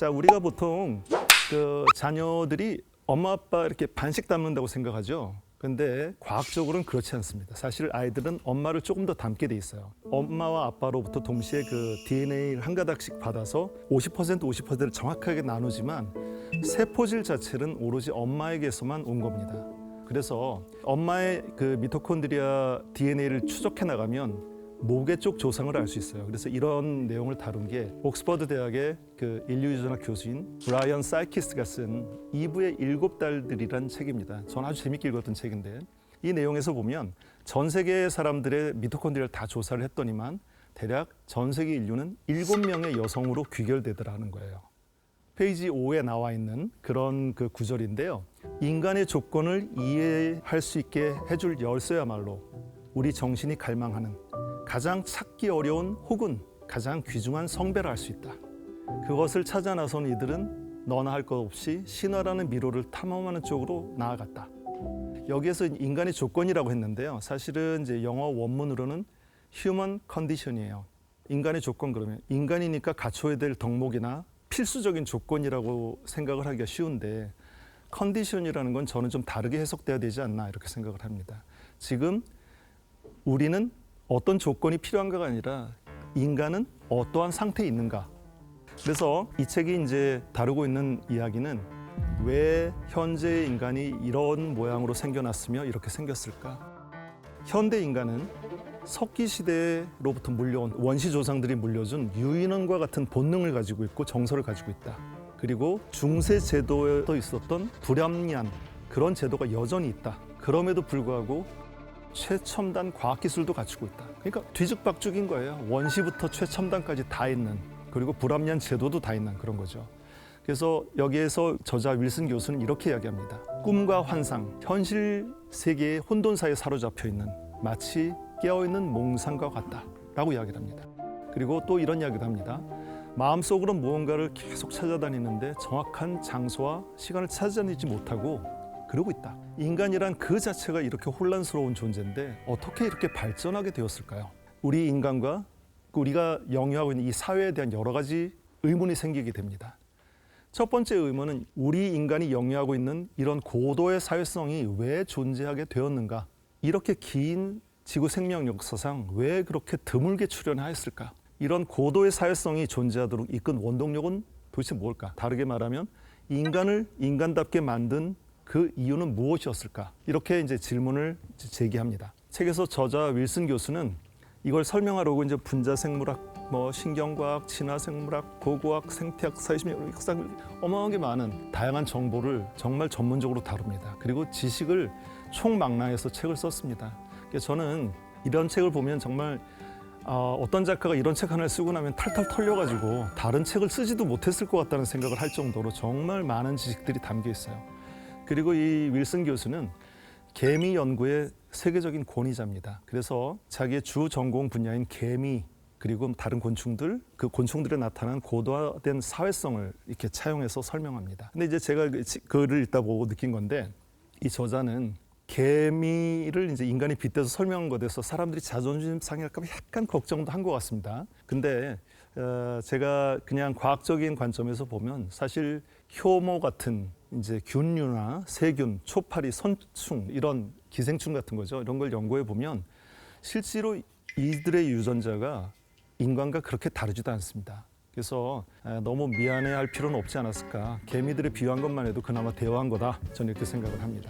자, 우리가 보통 그 자녀들이 엄마 아빠 이렇게 반씩 닮는다고 생각하죠. 근데 과학적으로는 그렇지 않습니다. 사실 아이들은 엄마를 조금 더 닮게 돼 있어요. 엄마와 아빠로부터 동시에 그 DNA를 한 가닥씩 받아서 50% 50%를 정확하게 나누지만 세포질 자체는 오로지 엄마에게서만 온 겁니다. 그래서 엄마의 그 미토콘드리아 DNA를 추적해 나가면 모계 쪽 조상을 알 수 있어요. 그래서 이런 내용을 다룬 게 옥스퍼드 대학의 그 인류 유전학 교수인 브라이언 사이키스가 쓴 이브의 일곱 달들이란 책입니다. 전 아주 재밌게 읽었던 책인데 이 내용에서 보면 전 세계 사람들의 미토콘드리아를 다 조사를 했더니만 대략 전 세계 인류는 일곱 명의 여성으로 귀결되더라는 거예요. 페이지 5에 나와 있는 그런 그 구절인데요. 인간의 조건을 이해할 수 있게 해줄 열쇠야말로 우리 정신이 갈망하는 가장 찾기 어려운 혹은 가장 귀중한 성배를 할수 있다. 그것을 찾아 나선 이들은 너나 할 것 없이 신화라는 미로를 탐험하는 쪽으로 나아갔다. 여기에서 인간의 조건이라고 했는데요. 사실은 이제 영어 원문으로는 human condition이에요. 인간의 조건 그러면 인간이니까 갖춰야 될 덕목이나 필수적인 조건이라고 생각을 하기가 쉬운데 컨디션이라는 건 저는 좀 다르게 해석돼야 되지 않나 이렇게 생각을 합니다. 지금 우리는 어떤 조건이 필요한가가 아니라 인간은 어떠한 상태에 있는가. 그래서 이 책이 이제 다루고 있는 이야기는 왜 현재의 인간이 이런 모양으로 생겨났으며 이렇게 생겼을까? 현대 인간은 석기 시대로부터 물려온 원시 조상들이 물려준 유인원과 같은 본능을 가지고 있고 정서를 가지고 있다. 그리고 중세 제도에도 있었던 불합리한 그런 제도가 여전히 있다. 그럼에도 불구하고 최첨단 과학기술도 갖추고 있다. 그러니까 뒤죽박죽인 거예요. 원시부터 최첨단까지 다 있는 그리고 불합리한 제도도 다 있는 그런 거죠. 그래서 여기에서 저자 윌슨 교수는 이렇게 이야기합니다. 꿈과 환상, 현실 세계의 혼돈사에 사로잡혀 있는 마치 깨어있는 몽상과 같다라고 이야기를 합니다. 그리고 또 이런 이야기도 합니다. 마음속으로 무언가를 계속 찾아다니는데 정확한 장소와 시간을 찾아내지 못하고 그러고 있다. 인간이란 그 자체가 이렇게 혼란스러운 존재인데 어떻게 이렇게 발전하게 되었을까요? 우리 인간과 우리가 영위하고 있는 이 사회에 대한 여러 가지 의문이 생기게 됩니다. 첫 번째 의문은 우리 인간이 영위하고 있는 이런 고도의 사회성이 왜 존재하게 되었는가? 이렇게 긴 지구 생명 역사상 왜 그렇게 드물게 출현하였을까? 이런 고도의 사회성이 존재하도록 이끈 원동력은 도대체 뭘까? 다르게 말하면 인간을 인간답게 만든 그 이유는 무엇이었을까? 이렇게 이제 질문을 제기합니다. 책에서 저자 윌슨 교수는 이걸 설명하려고 이제 분자 생물학, 뭐 신경과학, 진화 생물학, 고고학, 생태학, 사회심리학, 역사 어마어마하게 많은 다양한 정보를 정말 전문적으로 다룹니다. 그리고 지식을 총망라해서 책을 썼습니다. 저는 이런 책을 보면 정말 어, 어떤 작가가 이런 책 하나를 쓰고 나면 탈탈 털려가지고 다른 책을 쓰지도 못했을 것 같다는 생각을 할 정도로 정말 많은 지식들이 담겨 있어요. 그리고 이 윌슨 교수는 개미 연구의 세계적인 권위자입니다. 그래서 자기의 주 전공 분야인 개미 그리고 다른 곤충들 그 곤충들에 나타난 고도화된 사회성을 이렇게 차용해서 설명합니다. 근데 이제 제가 그 치- 글을 읽다 보고 느낀 건데 이 저자는 개미를 이제 인간이 빗대서 설명한 것에 대해서 사람들이 자존심 상할까 봐 약간 걱정도 한 것 같습니다. 근데 어, 제가 그냥 과학적인 관점에서 보면 사실 효모 같은 이제 균류나 세균, 초파리, 선충 이런 기생충 같은 거죠. 이런 걸 연구해 보면 실제로 이들의 유전자가 인간과 그렇게 다르지도 않습니다. 그래서 아, 너무 미안해할 필요는 없지 않았을까. 개미들을 비유한 것만 해도 그나마 대화한 거다. 저는 이렇게 생각을 합니다.